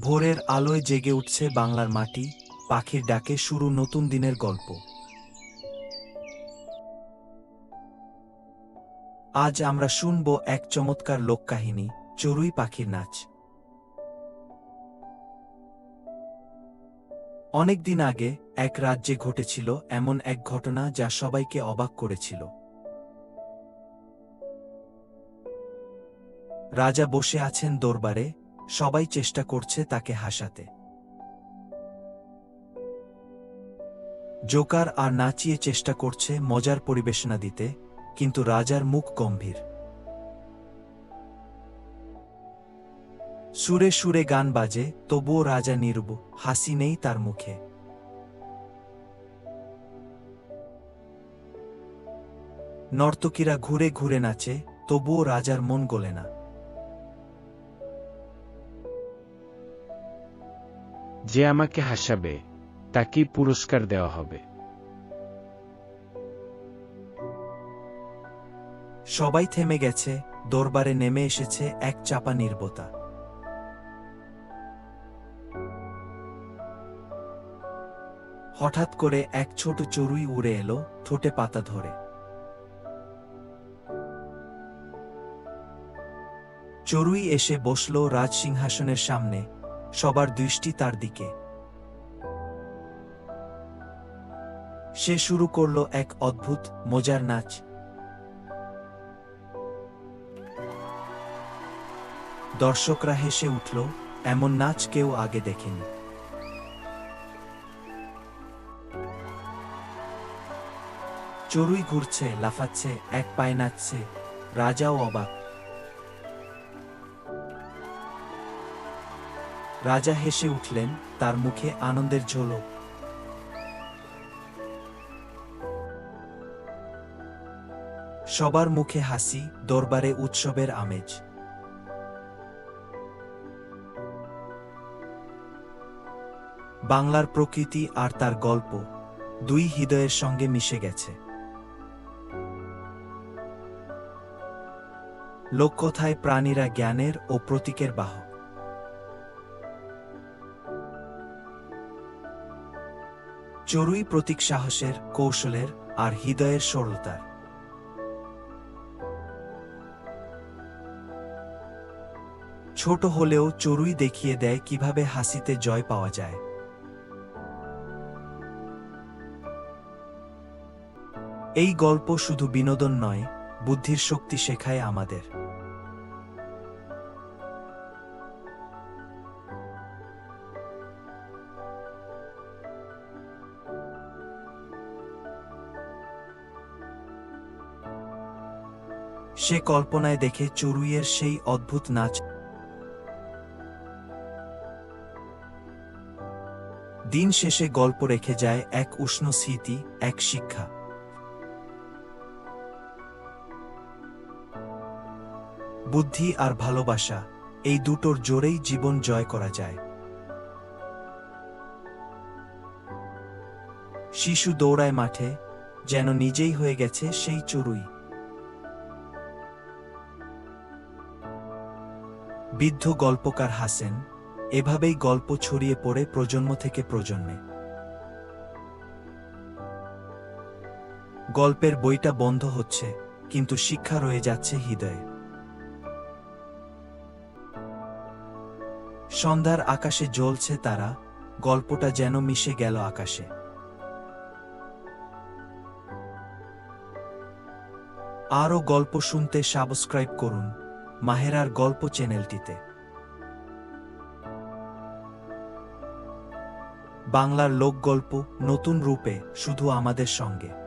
ভোরের আলোয় জেগে উঠছে বাংলার মাটি, পাখির ডাকে শুরু নতুন দিনের গল্প। আজ আমরা শুনব এক চমৎকার লোককাহিনী, চড়ুই পাখির নাচ। অনেক দিন আগে এক রাজ্যে ঘটেছিল এমন এক ঘটনা যা সবাইকে অবাক করেছিল। রাজা বসে আছেন দরবারে সবাই চেষ্টা করছে তাকে হাসাতে। জোকার আর নাচিয়ে চেষ্টা করছে মজার পরিবেশনা দিতে, কিন্তু রাজার মুখ গম্ভীর। সুরে সুরে গান বাজে, তবুও রাজা নির্ব, হাসি নেই তার মুখে। নর্তকীরা ঘুরে ঘুরে নাচে, তবুও রাজার মন গলে না। যে আমাকে হাসাবে, তাকেই পুরস্কার দেওয়া হবে। সবাই থেমে গেছে, দরবারে নেমে এসেছে এক চাপা নির্বতা। হঠাৎ করে এক ছোট চড়ুই উড়ে এলো ঠোঁটে পাতা ধরে। চড়ুই এসে বসল রাজসিংহাসনের সামনে সবার দৃষ্টি তার দিকে। সে শুরু করল এক অদ্ভুত মজার নাচ। দর্শকরা হেসে উঠল, এমন নাচ কেউ আগে দেখেনি। চড়ুই ঘুরছে, লাফাচ্ছে, এক পায়ে নাচছে, রাজাও অবাক। রাজা হেসে উঠলেন, তার মুখে আনন্দের ঝলক। সবার মুখে হাসি, দরবারে উৎসবের আমেজ। বাংলার প্রকৃতি আর তার গল্প দুই হৃদয়ের সঙ্গে মিশে গেছে। লোককথায় প্রাণীরা জ্ঞানের ও প্রতীকের বাহক। চড়ুই প্রতীক সাহসের, কৌশলের আর হৃদয়ের সরলতার। ছোট হলেও চড়ুই দেখিয়ে দেয় কীভাবে হাসিতে জয় পাওয়া যায়। এই গল্প শুধু বিনোদন নয়, বুদ্ধির শক্তি শেখায় আমাদের। সে কল্পনায় দেখে চড়ুইয়ের সেই অদ্ভুত নাচ। দিন শেষে গল্প রেখে যায় এক উষ্ণ স্মৃতি, এক শিক্ষা। বুদ্ধি আর ভালোবাসা, এই দুটোর জোরেই জীবন জয় করা যায়। শিশু দৌড়ায় মাঠে, যেন নিজেই হয়ে গেছে সেই চড়ুই। বৃদ্ধ গল্পকার হাসেন, এভাবেই গল্প ছড়িয়ে পড়ে প্রজন্ম থেকে প্রজন্মে। গল্পের বইটা বন্ধ হচ্ছে, কিন্তু শিক্ষা রয়ে যাচ্ছে হৃদয়ে। সন্ধ্যার আকাশে জ্বলছে তারা, গল্পটা যেন মিশে গেল আকাশে। আরও গল্প শুনতে সাবস্ক্রাইব করুন। মাহেরার গল্প চ্যানেলটিতে। বাংলার লোকগল্প নতুন রূপে শুধু আমাদের সঙ্গে।